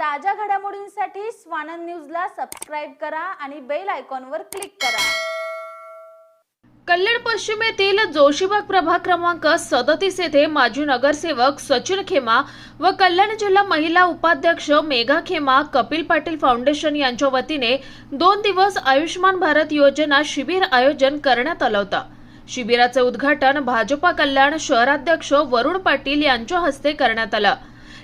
ताज्या घडामोडींसाठी स्वानंद न्यूजला सबस्क्राईब करा आणि बेल आयकॉनवर क्लिक करा. कल्याण पश्चिमेतील जोशीबाग प्रभाग क्रमांक सदतीस येथे माजी नगरसेवक सचिन खेमा व कल्याण जिल्हा महिला उपाध्यक्ष मेघा खेमा कपिल पाटील फाउंडेशन यांच्या वतीने दोन दिवस आयुष्यमान भारत योजना शिबिर आयोजन करण्यात आलं होतं. शिबिराचे उद्घाटन भाजपा कल्याण शहराध्यक्ष वरुण पाटील यांच्या हस्ते करण्यात आलं.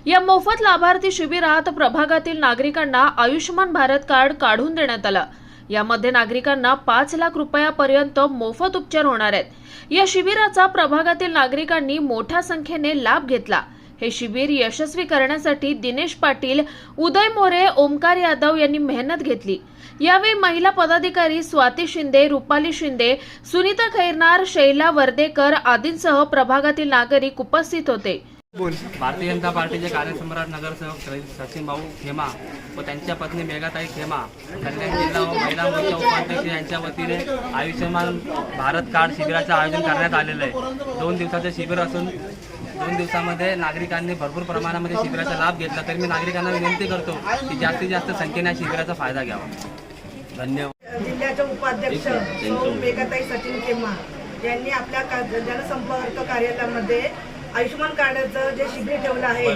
या मोफत लाभार्थी शिबिरात प्रभागातील नागरिकांना आयुष्यमान भारत कार्ड काढून देण्यात आलं. यामध्ये नागरिकांना पाच लाख रुपयापर्यंत मोफत उपचार होणार आहेत. या शिबिराचा प्रभागातील नागरिकांनी मोठ्या संख्येने लाभ घेतला. हे शिबिर यशस्वी करण्यासाठी दिनेश पाटील उदय मोरे ओमकार यादव यांनी मेहनत घेतली. यावेळी महिला पदाधिकारी स्वाती शिंदे रुपाली शिंदे सुनीता खैरनार शैला वर्देकर आदींसह प्रभागातील नागरिक उपस्थित होते. भारतीय जनता पार्टीचे कार्यसम्राट नगरसेवक सचिन भाऊ खेमा व त्यांच्या पत्नी मेघाताई खेमा कल्याण जिल्हा व महिला मोर्चा उपाध्यक्ष यांच्या वतीने आयुष्यमान भारत कार्ड शिबिराचं आयोजन करण्यात आलेलं आहे. दोन दिवसाचं शिबिर असून दोन दिवसामध्ये नागरिकांनी भरपूर प्रमाणामध्ये शिबिराचा लाभ घेतला. तरी मी नागरिकांना विनंती करतो की जास्तीत जास्त संख्येने या शिबिराचा फायदा घ्यावा. धन्यवाद. जिल्ह्याच्या उपाध्यक्ष सौ मेघाताई सचिन केमा यांनी आपल्या जनसंपर्क कार्यालयामध्ये आयुष्यमान कार्डाचं जे शिबिर ठेवलं आहे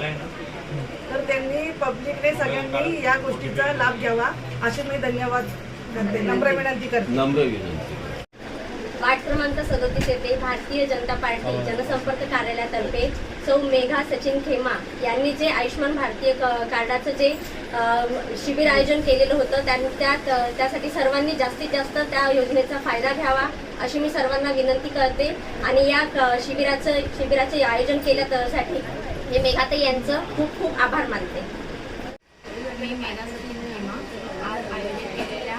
तर त्यांनी पब्लिकने सगळ्यांनी या गोष्टीचा लाभ घ्यावा असे मी धन्यवाद करते नम्र विनंती करते. वार्ड क्रमांक सदोतीस येथे भारतीय जनता पार्टी जनसंपर्क कार्यालयातर्फे सौ मेघा सचिन खेमा यांनी जे आयुष्यमान भारतीय क- कार्डाचं जे शिबिर आयोजन केलेलं होतं त्यां- त्यात त्यासाठी सर्वांनी जास्तीत जास्त त्या योजनेचा फायदा घ्यावा अशी मी सर्वांना विनंती करते. आणि या क- शिबिराचं शिबिराचे आयोजन केल्यासाठी हे मेघाताई यांचं खूप खूप आभार मानते. मी मेघासाठी हेमा आज आयोजित केलेल्या